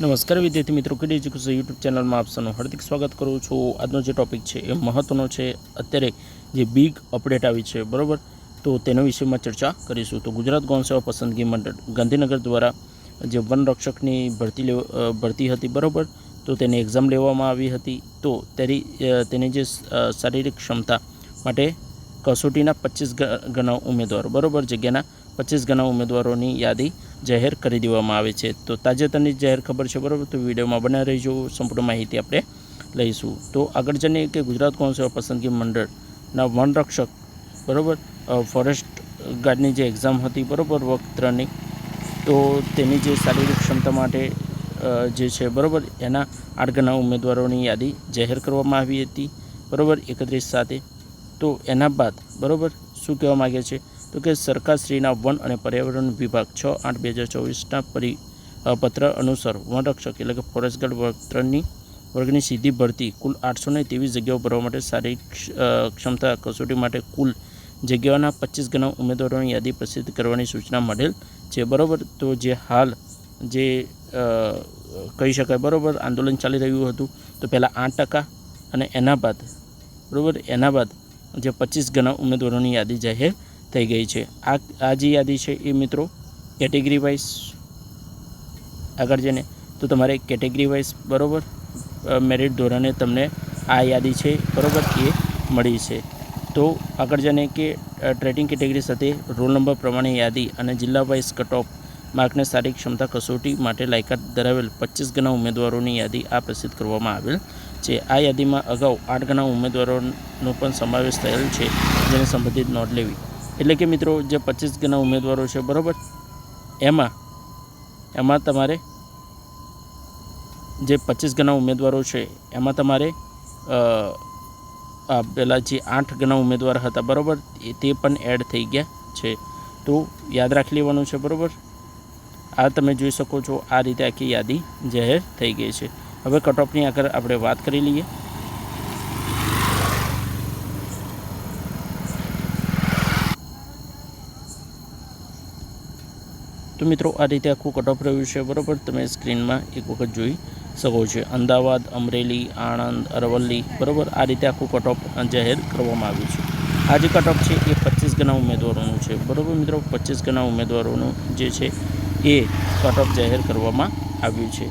નમસ્કાર વિદ્યાર્થી મિત્રો, કેડી એજ્યુકેશન યુટ્યુબ ચેનલમાં આપ સૌનું હાર્દિક સ્વાગત કરું છું. આજનો જે ટોપિક છે એ મહત્ત્વનો છે. અત્યારે જે બિગ અપડેટ આવી છે, બરાબર? તો તેના વિષયમાં ચર્ચા કરીશું. તો ગુજરાત ગૌણ સેવા પસંદગી મંડળ, ગાંધીનગર દ્વારા જે વનરક્ષકની ભરતી ભરતી હતી, બરાબર? તો તેની એક્ઝામ લેવામાં આવી હતી. તો તેની તેની જે શારીરિક ક્ષમતા માટે કસોટીના પચીસ ગણા ઉમેદવારો, બરાબર? જગ્યાના પચીસ ગણા ઉમેદવારોની યાદી જાહેર કરી દેવામાં આવે છે. તો તાજેતરની જાહેર ખબર છે, બરાબર? તો વિડીયોમાં બના રહીજો. સંપૂર્ણ માહિતી આપણે લઈશું. તો આગળ જઈને કે ગુજરાત કોન્સેવા સેવા પસંદગી મંડળના વનરક્ષક, બરાબર? ફોરેસ્ટ ગાર્ડની જે એક્ઝામ હતી, બરાબર વખત ત્રણની તો તેની જે શારીરિક ક્ષમતા માટે જે છે, બરાબર? એના આઠ ગણા ઉમેદવારોની યાદી જાહેર કરવામાં આવી હતી, બરાબર? એકત્રીસ સાથે. તો એના બાદ, બરાબર? શું કહેવા માગે છે? તો કે સરકારશ્રીના વન અને પર્યાવરણ વિભાગ છ આઠ બે હજાર ચોવીસના પરી પત્ર અનુસાર વનરક્ષક એટલે કે ફોરેસ્ટ ગાર્ડ વર્તનની વર્ગની સીધી ભરતી કુલ આઠસો ને ત્રેવીસ જગ્યાઓ ભરવા માટે શારીરિક ક્ષમતા કસોટી માટે કુલ જગ્યાઓના પચીસ ગણા ઉમેદવારોની યાદી પ્રસિદ્ધ કરવાની સૂચના મળેલ છે. બરાબર? તો જે હાલ જે કહી શકાય, બરાબર? આંદોલન ચાલી રહ્યું હતું, તો પહેલાં આઠ ટકા અને એના બાદ, બરાબર? એના બાદ જે પચીસ ગણા ઉમેદવારોની યાદી જાહેર થઈ ગઈ છે. આ આ જે યાદી છે એ મિત્રો કેટેગરી વાઇઝ. આગળ જઈને તો તમારે કેટેગરી વાઇઝ બરાબર મેરિટ ધોરણે તમને આ યાદી છે બરાબર એ મળી છે. તો આગળ જઈને કે ટ્રેડિંગ કેટેગરી સાથે રોલ નંબર પ્રમાણે યાદી અને જિલ્લા વાઇઝ કટ ઓફ માર્કને શારીરિક ક્ષમતા કસોટી માટે લાયકાત ધરાવેલ પચીસ ગણા ઉમેદવારોની યાદી આ પ્રસિદ્ધ કરવામાં આવેલ છે. આ યાદીમાં અગાઉ આઠ ગણા ઉમેદવારોનો પણ સમાવેશ થયેલ છે જેને સંબંધિત નોંધ લેવી. એટલે કે મિત્રો, જે પચીસ ગણા ઉમેદવારો છે, બરાબર? એમાં એમાં તમારે જે પચીસ ગણા ઉમેદવારો છે, એમાં તમારે આ પેલા જે આઠ ગણા ઉમેદવાર હતા, બરાબર? તે પણ એડ થઈ ગયા છે. તો યાદ રાખી લેવાનું છે, બરાબર? આ તમે જોઈ શકો છો, આ રીતે આખી યાદી જાહેર થઈ ગઈ છે. હવે કટઓફની આગળ આપણે વાત કરી લઈએ. તો મિત્રો, આ રીતે આખું કટ રહ્યું છે, બરાબર? તમે સ્ક્રીનમાં એક વખત જોઈ શકો છો. અમદાવાદ, અમરેલી, આણંદ, અરવલ્લી, બરાબર? આ રીતે આખું કટ જાહેર કરવામાં આવ્યું છે. આ જે કટ છે, એ પચીસ ગણા ઉમેદવારોનું છે. બરાબર મિત્રો? પચીસ ગણા ઉમેદવારોનું જે છે, એ કટ જાહેર કરવામાં આવ્યું છે.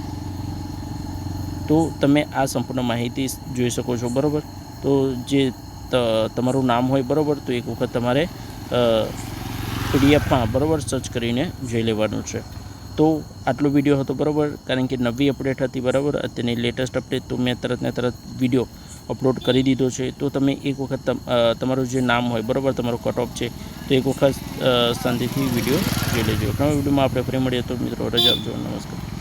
તો તમે આ સંપૂર્ણ માહિતી જોઈ શકો છો, બરાબર? તો જે તમારું નામ હોય, બરાબર? તો એક વખત તમારે પીડીએફમાં બરાબર સર્ચ કરીને જોઈ લેવાનું છે. તો આટલો વીડિયો હતો બરાબર, કારણ કે નવી અપડેટ હતી બરાબર, અત્યારની લેટેસ્ટ અપડેટ તો મેં તરત ને તરત વીડિયો અપલોડ કરી દીધો છે. તો તમે એક વખત તમ- તમારું જે નામ હોય, બરાબર, તમારો કટ ઓફ છે, તો એક વખત શાંતિથી વીડિયો જોઈ લેજો. નવા વિડીયોમાં આપણે ફરી મળીએ તો મિત્રો, રજા આપજો. નમસ્કાર.